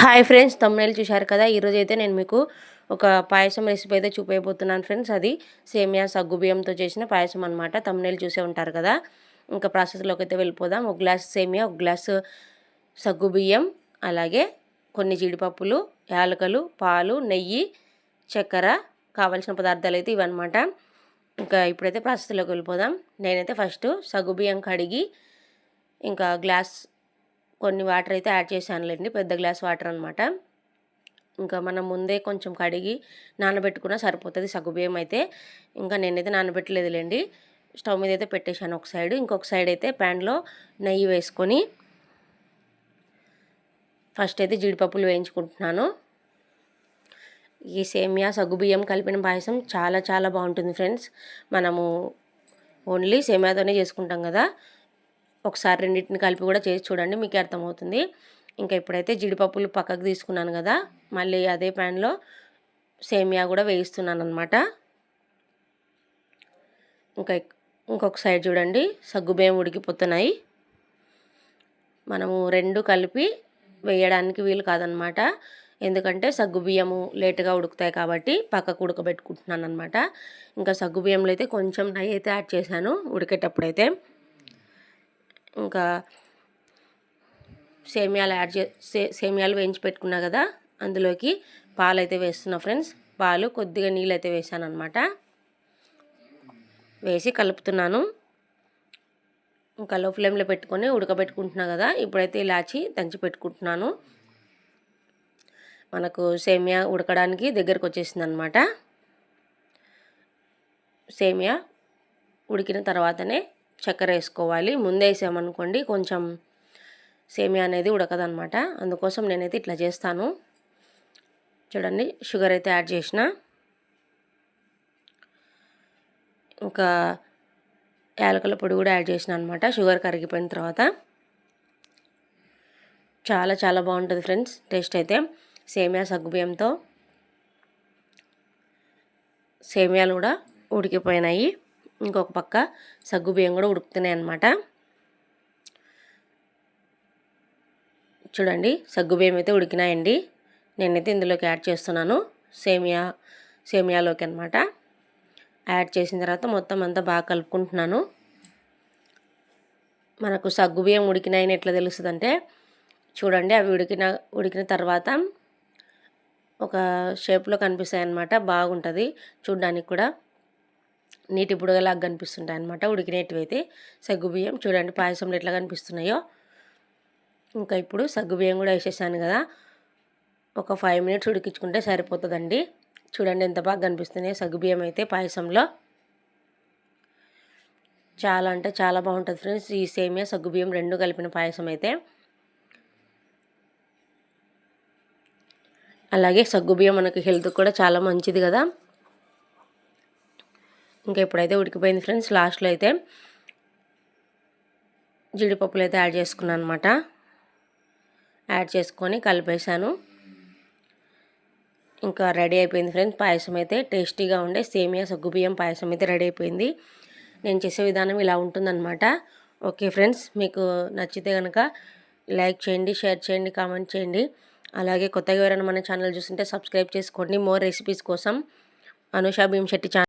Hi friends తమ్ముళ్ళు చూశారు కదా? ఈరోజు అయితే నేను మీకు ఒక పాయసం రెసిపీ అయితే చూపించబోతున్నాను ఫ్రెండ్స్. అది సేమియా సగ్గు బియ్యంతో చేసిన పాయసం అనమాట తమ్ముళ్ళు చూసే ఉంటారు కదా? ఇంకా ప్రాసెస్లోకి అయితే వెళ్ళిపోదాం. ఒక గ్లాస్ సేమియా ఒక గ్లాసు సగ్గు బియ్యం అలాగే కొన్ని జీడిపప్పులు యాలకలు పాలు నెయ్యి చక్కెర కావాల్సిన పదార్థాలు అయితే ఇవన్నమాట. ఇంకా ఇప్పుడైతే ప్రాసెస్లోకి వెళ్ళిపోదాం. నేనైతే ఫస్ట్ సగ్గు బియ్యం కడిగి ఇంకా గ్లాస్ కొన్ని వాటర్ అయితే యాడ్ చేశానులేండి పెద్ద గ్లాస్ వాటర్ అనమాట ఇంకా మనం ముందే కొంచెం కడిగి నానబెట్టుకున్నా సరిపోతుంది సగ్గుబియ్యం అయితే. ఇంకా నేనైతే నానబెట్టలేదులేండి స్టవ్ మీద అయితే పెట్టేశాను ఒక సైడ్. ఇంకొక సైడ్ అయితే ప్యాన్లో నెయ్యి వేసుకొని ఫస్ట్ అయితే జీడిపప్పులు వేయించుకుంటున్నాను. ఈ సేమియా సగ్గుబియ్యం కలిపిన పాయసం చాలా చాలా బాగుంటుంది ఫ్రెండ్స్. మనము ఓన్లీ సేమియాతోనే చేసుకుంటాం కదా. ఒకసారి రెండింటిని కలిపి కూడా చేసి చూడండి మీకు అర్థమవుతుంది. ఇంకా ఇప్పుడైతే జీడిపప్పులు పక్కకు తీసుకున్నాను కదా మళ్ళీ అదే ప్యాన్లో సేమియా కూడా వేయిస్తున్నాను అనమాట ఇంకా ఇంకొక సైడ్ చూడండి సగ్గుబియ్యం ఉడికిపోతున్నాయి. మనము రెండు కలిపి వేయడానికి వీలు కాదనమాట ఎందుకంటే సగ్గుబియ్యము లేటుగా ఉడుకుతాయి కాబట్టి పక్కకు ఉడకబెట్టుకుంటున్నాను అనమాట ఇంకా సగ్గుబియ్యంలో అయితే కొంచెం నెయ్యి అయితే యాడ్ చేశాను ఉడికేటప్పుడైతే. ఇంకా సేమియాలు యాడ్ చే సేమియాలు వేయించి పెట్టుకున్నా కదా అందులోకి పాలు అయితే వేస్తున్నా ఫ్రెండ్స్. పాలు కొద్దిగా నీళ్ళు అయితే వేసాను అనమాట వేసి కలుపుతున్నాను. ఇంకా లో ఫ్లేమ్లో పెట్టుకొని ఉడకబెట్టుకుంటున్నా కదా ఇప్పుడైతే ఇలాచి దంచి పెట్టుకుంటున్నాను. మనకు సేమియా ఉడకడానికి దగ్గరకు వచ్చేసింది అనమాట సేమియా ఉడికిన తర్వాతనే చక్కెర వేసుకోవాలి. ముందే వేసామనుకోండి కొంచెం సేమియా అనేది ఉడకదనమాట అందుకోసం నేనైతే ఇట్లా చేస్తాను. చూడండి షుగర్ అయితే యాడ్ చేసిన. ఇంకా యాలకల పొడి కూడా యాడ్ చేసిన అనమాట షుగర్ కరిగిపోయిన తర్వాత. చాలా చాలా బాగుంటుంది ఫ్రెండ్స్ టేస్ట్ అయితే. సేమియా సగ్గుబియ్యంతో సేమియాలు కూడా ఉడికిపోయినాయి. ఇంకొక పక్క సగ్గు బియ్యం కూడా ఉడుకుతున్నాయి అన్నమాట. చూడండి సగ్గు బియ్యం అయితే ఉడికినాయండి. నేనైతే ఇందులోకి యాడ్ చేస్తున్నాను. సేమియా సేమియాలోకి అనమాట యాడ్ చేసిన తర్వాత మొత్తం అంతా బాగా కలుపుకుంటున్నాను. మనకు సగ్గు బియ్యం ఉడికినాయని ఎట్లా తెలుస్తుంది అంటే చూడండి అవి ఉడికిన ఉడికిన తర్వాత ఒక షేప్లో కనిపిస్తాయి అన్నమాట బాగుంటుంది చూడ్డానికి కూడా. నీటి బుడగలాగా కనిపిస్తుంటాయి అనమాట ఉడికినట్టు అయితే సగ్గుబియ్యం చూడండి పాయసంలో ఎట్లా కనిపిస్తున్నాయో. ఇంకా ఇప్పుడు సగ్గుబియ్యం కూడా వేసేసాను కదా. ఒక ఫైవ్ మినిట్స్ ఉడికించుకుంటే సరిపోతుందండి. చూడండి ఎంత బాగా కనిపిస్తున్నాయో సగ్గుబియ్యం అయితే పాయసంలో. చాలా అంటే చాలా బాగుంటుంది ఫ్రెండ్స్. ఈ సేమియా సగ్గుబియ్యం రెండు కలిపిన పాయసం అయితే. అలాగే సగ్గుబియ్యం మనకి హెల్త్ కూడా చాలా మంచిది కదా. ఇంకా ఇప్పుడైతే ఉడికిపోయింది ఫ్రెండ్స్. లాస్ట్లో అయితే జీడిపప్పులు అయితే యాడ్ చేసుకున్నాను అనమాట యాడ్ చేసుకొని కలిపేశాను. ఇంకా రెడీ అయిపోయింది ఫ్రెండ్స్. పాయసం అయితే టేస్టీగా ఉండే సేమియా సగ్గుబియ్యం పాయసం అయితే రెడీ అయిపోయింది. నేను చేసే విధానం ఇలా ఉంటుందన్నమాట. ఓకే ఫ్రెండ్స్ మీకు నచ్చితే కనుక లైక్ చేయండి షేర్ చేయండి కామెంట్ చేయండి. అలాగే కొత్తగా ఎవరైనా మన ఛానల్ చూస్తుంటే సబ్స్క్రైబ్ చేసుకోండి. మోర్ రెసిపీస్ కోసం అనుషా భీమ్ శెట్టి ఛానల్